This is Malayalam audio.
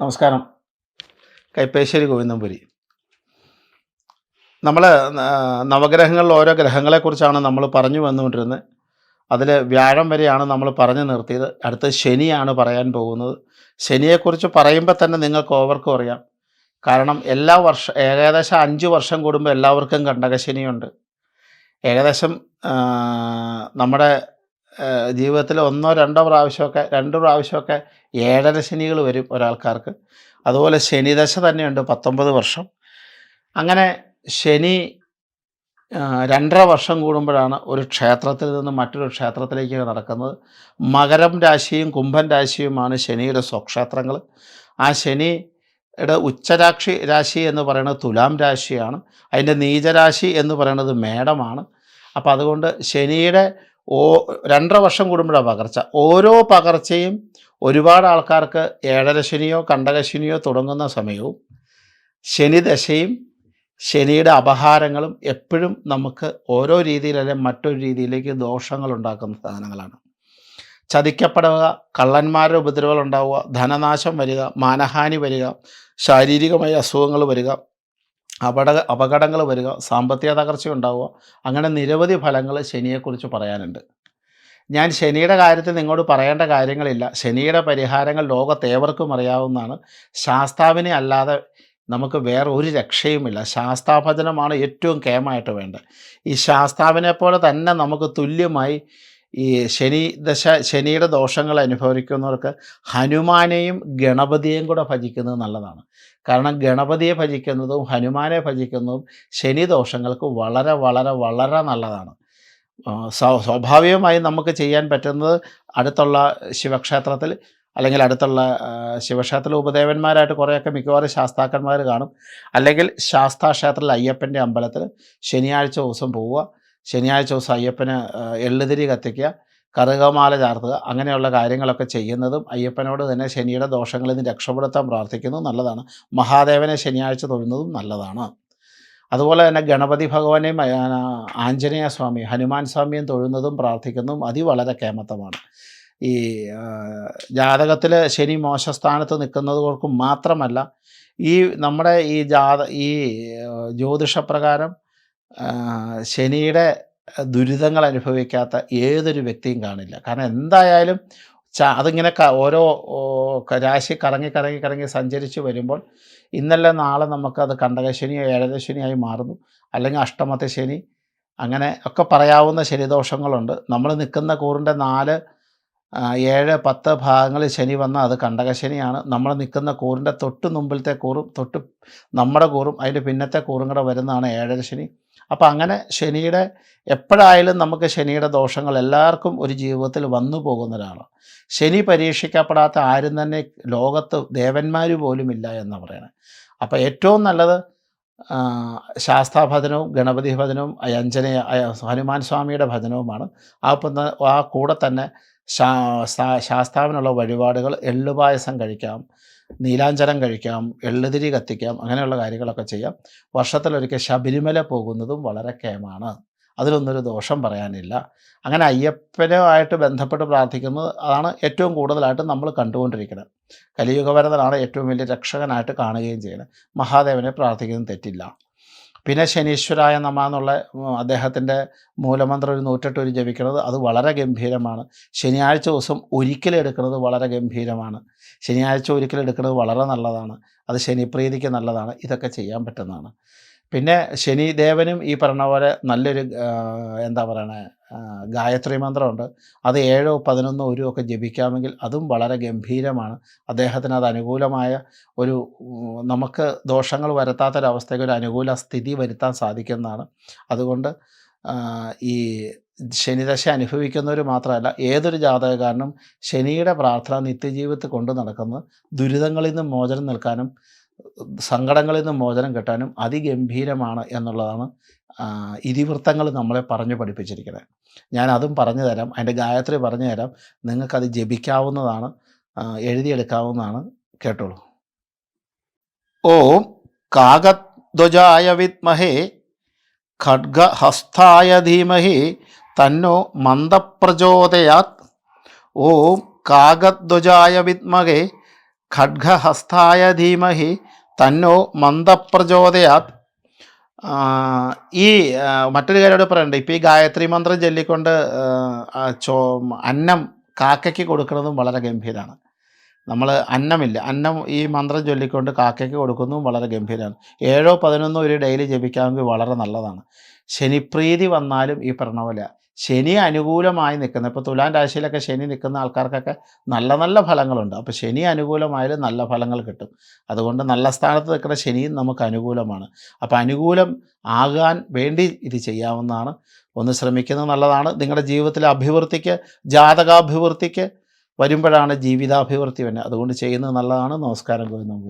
നമസ്കാരം. കൈപ്പേശ്ശേരി ഗോവിന്ദംപുരി. നമ്മൾ നവഗ്രഹങ്ങളിൽ ഓരോ ഗ്രഹങ്ങളെക്കുറിച്ചാണ് നമ്മൾ പറഞ്ഞു വന്നുകൊണ്ടിരുന്നത്. അതിൽ വ്യാഴം വരെയാണ് നമ്മൾ പറഞ്ഞു നിർത്തിയത്. അടുത്ത ശനിയാണ് പറയാൻ പോകുന്നത്. ശനിയെക്കുറിച്ച് പറയുമ്പോൾ തന്നെ നിങ്ങൾക്ക് ഓവർക്കും അറിയാം. കാരണം എല്ലാ വർഷം ഏകദേശം അഞ്ച് വർഷം കൂടുമ്പോൾ എല്ലാവർക്കും കണ്ടകശനിയുണ്ട്. ഏകദേശം നമ്മുടെ ജീവിതത്തിൽ ഒന്നോ രണ്ടോ പ്രാവശ്യമൊക്കെ രണ്ട് പ്രാവശ്യമൊക്കെ ഏഴര ശനികൾ വരും ഒരാൾക്കാർക്ക്. അതുപോലെ ശനിദശ തന്നെയുണ്ട് പത്തൊമ്പത് വർഷം. അങ്ങനെ ശനി രണ്ടര വർഷം കൂടുമ്പോഴാണ് ഒരു ക്ഷേത്രത്തിൽ നിന്ന് മറ്റൊരു ക്ഷേത്രത്തിലേക്ക് നടക്കുന്നത്. മകരം രാശിയും കുംഭൻ രാശിയുമാണ് ശനിയുടെ സ്വക്ഷേത്രങ്ങൾ. ആ ശനിയുടെ ഉച്ചരാക്ഷി രാശി എന്ന് പറയുന്നത് തുലാം രാശിയാണ്. അതിന്റെ നീചരാശി എന്ന് പറയുന്നത് മേടമാണ്. അപ്പോൾ അതുകൊണ്ട് ശനിയുടെ ഓ രണ്ടര വർഷം കൂടുമ്പോഴാണ് പകർച്ച. ഓരോ പകർച്ചയും ഒരുപാട് ആൾക്കാർക്ക് ഏഴരശനിയോ കണ്ടകശനിയോ തുടങ്ങുന്ന സമയവും ശനിദശയും ശനിയുടെ അപഹാരങ്ങളും എപ്പോഴും നമുക്ക് ഓരോ രീതിയിലല്ലേ മറ്റൊരു രീതിയിലേക്ക് ദോഷങ്ങൾ ഉണ്ടാക്കുന്ന സാധനങ്ങളാണ്. ചതിക്കപ്പെടുക കള്ളന്മാരുടെ ഉപദ്രവങ്ങൾ ഉണ്ടാവുക ധനനാശം വരിക മാനഹാനി വരിക ശാരീരികമായ അസുഖങ്ങൾ വരിക അപകട അപകടങ്ങൾ വരിക സാമ്പത്തിക തകർച്ച ഉണ്ടാവുക അങ്ങനെ നിരവധി ഫലങ്ങൾ ശനിയെക്കുറിച്ച് പറയാനുണ്ട്. ഞാൻ ശനിയുടെ കാര്യത്തിൽ നിങ്ങളോട് പറയേണ്ട കാര്യങ്ങളില്ല. ശനിയുടെ പരിഹാരങ്ങൾ ലോകത്തേവർക്കും അറിയാവുന്നതാണ്. ശാസ്താവിനെ അല്ലാതെ നമുക്ക് വേറെ ഒരു രക്ഷയുമില്ല. ശാസ്താഭജനമാണ് ഏറ്റവും കേമായിട്ട് വേണ്ടത്. ഈ ശാസ്താവിനെ പോലെ തന്നെ നമുക്ക് തുല്യമായി ഈ ശനി ദശ ശനിയുടെ ദോഷങ്ങൾ അനുഭവിക്കുന്നവർക്ക് ഹനുമാനെയും ഗണപതിയെയും കൂടെ ഭജിക്കുന്നത് നല്ലതാണ്. കാരണം ഗണപതിയെ ഭജിക്കുന്നതും ഹനുമാനെ ഭജിക്കുന്നതും ശനി ദോഷങ്ങൾക്ക് വളരെ വളരെ വളരെ നല്ലതാണ്. സ്വാഭാവികമായി നമുക്ക് ചെയ്യാൻ പറ്റുന്നത് അടുത്തുള്ള ശിവക്ഷേത്രത്തിൽ അല്ലെങ്കിൽ അടുത്തുള്ള ശിവക്ഷേത്ര ഉപദേവന്മാരായിട്ട് കുറേയൊക്കെ മിക്കവാറും ശാസ്താക്കന്മാർ കാണും. അല്ലെങ്കിൽ ശാസ്താക്ഷേത്രത്തിൽ അയ്യപ്പന്റെ അമ്പലത്തിൽ ശനിയാഴ്ച ദിവസം പോവുക. ശനിയാഴ്ച ദിവസം അയ്യപ്പന് എള്ളുതിരി കത്തിക്കുക കറുകമാല ചാർത്തുക അങ്ങനെയുള്ള കാര്യങ്ങളൊക്കെ ചെയ്യുന്നതും അയ്യപ്പനോട് തന്നെ ശനിയുടെ ദോഷങ്ങളിൽ നിന്ന് രക്ഷപ്പെടുത്താൻ പ്രാർത്ഥിക്കുന്നതും നല്ലതാണ്. മഹാദേവനെ ശനിയാഴ്ച തൊഴുന്നതും നല്ലതാണ്. അതുപോലെ തന്നെ ഗണപതി ഭഗവാനെയും ആഞ്ജനേയ സ്വാമി ഹനുമാൻ സ്വാമിയും തൊഴുന്നതും പ്രാർത്ഥിക്കുന്നതും അതി വളരെ കേമത്തമാണ് ഈ ജാതകത്തിൽ ശനി മോശസ്ഥാനത്ത് നിൽക്കുന്നവർക്കും മാത്രമല്ല ഈ നമ്മുടെ ഈ ജാത ഈ ജ്യോതിഷപ്രകാരം ശനിയുടെ ദുരിതങ്ങൾ അനുഭവിക്കാത്ത ഏതൊരു വ്യക്തിയും കാണില്ല. കാരണം എന്തായാലും ച അതിങ്ങനെ ഓരോ രാശി കറങ്ങി കറങ്ങി കറങ്ങി സഞ്ചരിച്ച് വരുമ്പോൾ ഇന്നല്ല നാളെ നമുക്കത് കണ്ടകശനിയോ ഏഴര ശനിയായി മാറുന്നു. അല്ലെങ്കിൽ അഷ്ടമത്തെ ശനി അങ്ങനെ ഒക്കെ പറയാവുന്ന ശനിദോഷങ്ങളുണ്ട്. നമ്മൾ നിൽക്കുന്ന കൂറിന്റെ നാല് ഏഴ് പത്ത് ഭാഗങ്ങളിൽ ശനി വന്നാൽ അത് കണ്ടകശനിയാണ്. നമ്മൾ നിൽക്കുന്ന കൂറിന്റെ തൊട്ട് മുമ്പിലത്തെ കൂറും തൊട്ട് നമ്മുടെ കൂറും അതിന്റെ പിന്നത്തെ കൂറും കൂടെ വരുന്നതാണ് ഏഴര ശനി. അപ്പോൾ അങ്ങനെ ശനിയുടെ എപ്പോഴായാലും നമുക്ക് ശനിയുടെ ദോഷങ്ങൾ എല്ലാവർക്കും ഒരു ജീവിതത്തിൽ വന്നു പോകുന്ന ഒരാളാണ് ശനി പരീക്ഷിക്കപ്പെടാത്ത ആരും തന്നെ ലോകത്ത് ദേവന്മാർ പോലും ഇല്ല എന്ന് പറയണത് അപ്പോൾ ഏറ്റവും നല്ലത് ശാസ്താഭജനവും ഗണപതി ഭജനവും അഞ്ജനയ ഹനുമാൻ സ്വാമിയുടെ ഭജനവുമാണ്. ആ ആ കൂടെ തന്നെ ശാസ്താവിനുള്ള വഴിപാടുകൾ എള്ളുപായസം കഴിക്കാം നീലാഞ്ചരം കഴിക്കാം എള്ളുതിരി കത്തിക്കാം അങ്ങനെയുള്ള കാര്യങ്ങളൊക്കെ ചെയ്യാം. വർഷത്തിലൊരിക്കൽ ശബരിമല പോകുന്നതും വളരെ കേമാണ് അതിലൊന്നൊരു ദോഷം പറയാനില്ല. അങ്ങനെ അയ്യപ്പനുമായിട്ട് ബന്ധപ്പെട്ട് പ്രാർത്ഥിക്കുന്നത് അതാണ് ഏറ്റവും കൂടുതലായിട്ട് നമ്മൾ കണ്ടുകൊണ്ടിരിക്കുന്നത്. കലിയുഗവരതനാണ് ഏറ്റവും വലിയ രക്ഷകനായിട്ട് കാണുകയും ചെയ്യുന്നത്. മഹാദേവനെ പ്രാർത്ഥിക്കുന്നത് തെറ്റില്ല. പിന്നെ ശനീശ്വരായ നമ എന്നുള്ള അദ്ദേഹത്തിന്റെ മൂലമന്ത്രം ഒരു നൂറ്റെട്ട് ഒരു ജപിക്കുന്നത് അത് വളരെ ഗംഭീരമാണ്. ശനിയാഴ്ച ദിവസം ഒരിക്കലും എടുക്കുന്നത് വളരെ ഗംഭീരമാണ്. ശനിയാഴ്ച ഒരിക്കലും എടുക്കുന്നത് വളരെ നല്ലതാണ്. അത് ശനിപ്രീതിക്ക് നല്ലതാണ്. ഇതൊക്കെ ചെയ്യാൻ പറ്റുന്നതാണ്. പിന്നെ ശനിദേവനും ഈ പറഞ്ഞ പോലെ നല്ലൊരു എന്താ പറയണേ ഗായത്രി മന്ത്രമുണ്ട്. അത് ഏഴോ പതിനൊന്നോ ഒരു ഒക്കെ ജപിക്കാമെങ്കിൽ അതും വളരെ ഗംഭീരമാണ്. അദ്ദേഹത്തിന് അത് അനുകൂലമായ ഒരു നമുക്ക് ദോഷങ്ങൾ വരുത്താത്തൊരവസ്ഥയ്ക്ക് ഒരു അനുകൂല സ്ഥിതി വരുത്താൻ സാധിക്കുന്നതാണ്. അതുകൊണ്ട് ഈ ശനിദശ അനുഭവിക്കുന്നവർ മാത്രമല്ല ഏതൊരു ജാതകക്കാരനും ശനിയുടെ പ്രാർത്ഥന നിത്യജീവിതത്തിൽ കൊണ്ടു നടക്കുന്നത് ദുരിതങ്ങളിൽ നിന്ന് മോചനം നിൽക്കാനും സങ്കടങ്ങളിൽ നിന്ന് മോചനം കിട്ടാനും അതിഗംഭീരമാണ് എന്നുള്ളതാണ് ഇതിവൃത്തങ്ങൾ നമ്മളെ പറഞ്ഞു പഠിപ്പിച്ചിരിക്കുന്നത്. ഞാൻ അതും പറഞ്ഞു തരാം. അതിന്റെ ഗായത്രി പറഞ്ഞു തരാം. നിങ്ങൾക്കത് ജപിക്കാവുന്നതാണ് എഴുതിയെടുക്കാവുന്നതാണ്. കേട്ടോളൂ. ഓം കാകധ്വജായ വിത്മഹേ ഖഡ്ഗഹസ്തായ ധീമഹി തന്നോ മന്ദപ്രചോദയാത്. ഓം കാകധ്വജായ വിത്മഹേ ഖഡ്ഗഹസ്തായ ധീമഹി തന്നോ മന്ദപ്രചോദയാത്. ഈ മറ്റൊരു കാര്യം കൂടെ പറയണ്ട്. ഇപ്പോൾ ഈ ഗായത്രി മന്ത്രം ചൊല്ലിക്കൊണ്ട് ചോ അന്നം കാക്കയ്ക്ക് കൊടുക്കുന്നതും വളരെ ഗംഭീരമാണ് നമ്മൾ അന്നമില്ല. അന്നം ഈ മന്ത്രം ചൊല്ലിക്കൊണ്ട് കാക്കയ്ക്ക് കൊടുക്കുന്നതും വളരെ ഗംഭീരമാണ് ഏഴോ പതിനൊന്നോ ഒരു ഡെയിലി ജപിക്കാമെങ്കിൽ വളരെ നല്ലതാണ്. ശനിപ്രീതി വന്നാലും ഈ പറഞ്ഞ പോലെ ശനി അനുകൂലമായി നിൽക്കുന്ന ഇപ്പോൾ തുലാം രാശിയിലൊക്കെ ശനി നിൽക്കുന്ന ആൾക്കാർക്കൊക്കെ നല്ല നല്ല ഫലങ്ങളുണ്ട്. അപ്പോൾ ശനി അനുകൂലമായാലും നല്ല ഫലങ്ങൾ കിട്ടും. അതുകൊണ്ട് നല്ല സ്ഥാനത്ത് നിൽക്കുന്ന ശനിയും നമുക്ക് അനുകൂലമാണ്. അപ്പോൾ അനുകൂലം ആകാൻ വേണ്ടി ഇത് ചെയ്യാവുന്നതാണ്. ഒന്ന് ശ്രമിക്കുന്നത് നല്ലതാണ്. നിങ്ങളുടെ ജീവിതത്തിലെ അഭിവൃദ്ധിക്ക് ജാതകാഭിവൃദ്ധിക്ക് വരുമ്പോഴാണ് ജീവിതാഭിവൃദ്ധി വരുന്നത്. അതുകൊണ്ട് ചെയ്യുന്നത് നല്ലതാണ്. നമസ്കാരം ഗോവിന്ദം